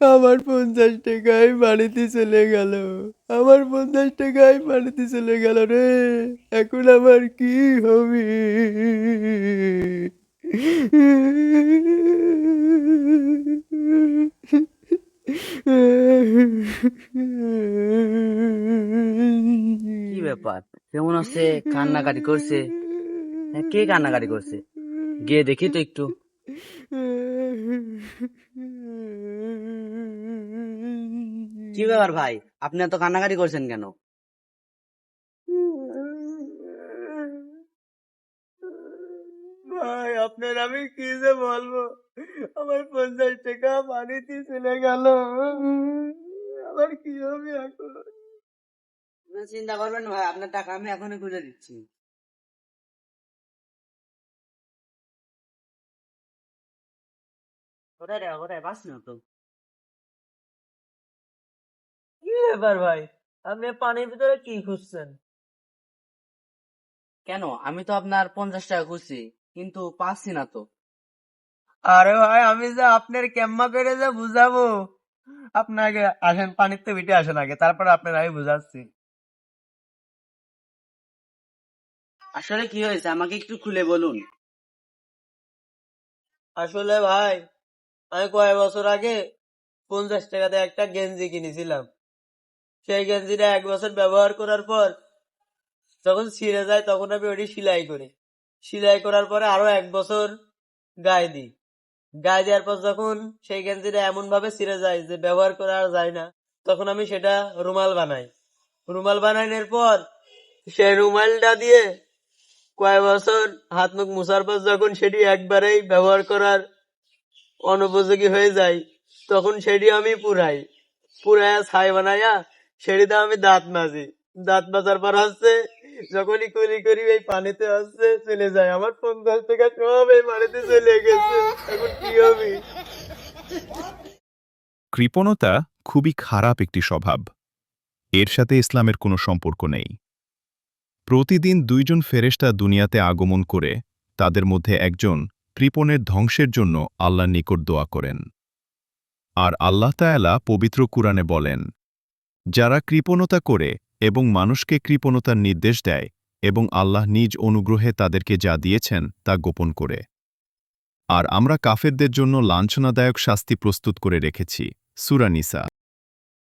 আমার পঞ্চাশ টাকায় বাড়িতে চলে গেল। আমার পঞ্চাশ টাকায় বাড়িতে চলে গেল রে। এখন আমার কি হবে? কি ব্যাপার? কেমন হচ্ছে কান্নাকাটি করছে? হ্যাঁ, কে কান্নাকাটি করছে? গিয়ে দেখি তো একটু। কি ব্যাপার ভাই? আপনি এত কান্নাকাটি করছেন কেন? ভাই আপনার আমি কি যে বলব? আমার পঞ্চাশ টাকা বাড়িতে চলে গেল। আমার কি হবে এখন? চিন্তা করবেন ভাই আপনার টাকা আমি এখনই খুঁজে দিচ্ছি। কোথায় টাকা কোথায় পাস না তো কি ব্যাপার ভাই? আপনি পানির ভিতরে কি খুঁজছেন? কেন? আমি তো আপনার পঞ্চাশ টাকা খুঁজছি কিন্তু পাচ্ছি না তো। আরে ভাই আমি যে আপনার কেম্মা করে যে বুঝাবো। আপনাকে আসেন পানির তো বিটে আসেন আগে তারপর আপনার আমি বুঝাচ্ছি। আসলে কি হয়েছে? আমাকে একটু খুলে বলুন। আসলে ভাই আমি কয়েক বছর আগে পঞ্চাশ টাকাতে একটা গেঞ্জি কিনেছিলাম। সেই গেঞ্জিটা এক বছর ব্যবহার করার পর যখন ছিঁড়ে যায় তখন আমি ওটি সেলাই করি। সেলাই করার পরে আরও এক বছর গায়ে দিই। গায়ে দেওয়ার পর যখন সেই গেঞ্জিটা এমন ভাবে ছিঁড়ে যায় যে ব্যবহার করা আর যায় না, তখন আমি সেটা রুমাল বানাই। রুমাল বানানোর পর সেই রুমালটা দিয়ে কয়েক বছর হাত মুখ মুছার পর যখন সেটি একবারেই ব্যবহার করার অনুপযোগী হয়ে যায় তখন সেটি আমি পুরাই। পুরাইয়া ছাই বানাইয়া সেটিতে আমি দাঁত মাজি। দাঁত মাজার পর হচ্ছে, যখনই করি করি, এই পানিতে হচ্ছে চলে যায়। আমার পঞ্চাশ টাকা সব এই পানিতে চলে গেছে। এখন কি হবে? কৃপণতা খুবই খারাপ একটি স্বভাব। এর সাথে ইসলামের কোনো সম্পর্ক নেই। প্রতিদিন দুইজন ফেরেশতা দুনিয়াতে আগমন করে, তাদের মধ্যে একজন কৃপণের ধ্বংসের জন্য আল্লাহ নিকট দোয়া করেন। আর আল্লাহ তায়ালা পবিত্র কুরআনে বলেন, যারা কৃপণতা করে এবং মানুষকে কৃপণতার নির্দেশ দেয় এবং আল্লাহ নিজ অনুগ্রহে তাদেরকে যা দিয়েছেন তা গোপন করে। আর আমরা কাফেরদের জন্য লাঞ্ছনাদায়ক শাস্তি প্রস্তুত করে রেখেছি। সুরানিসা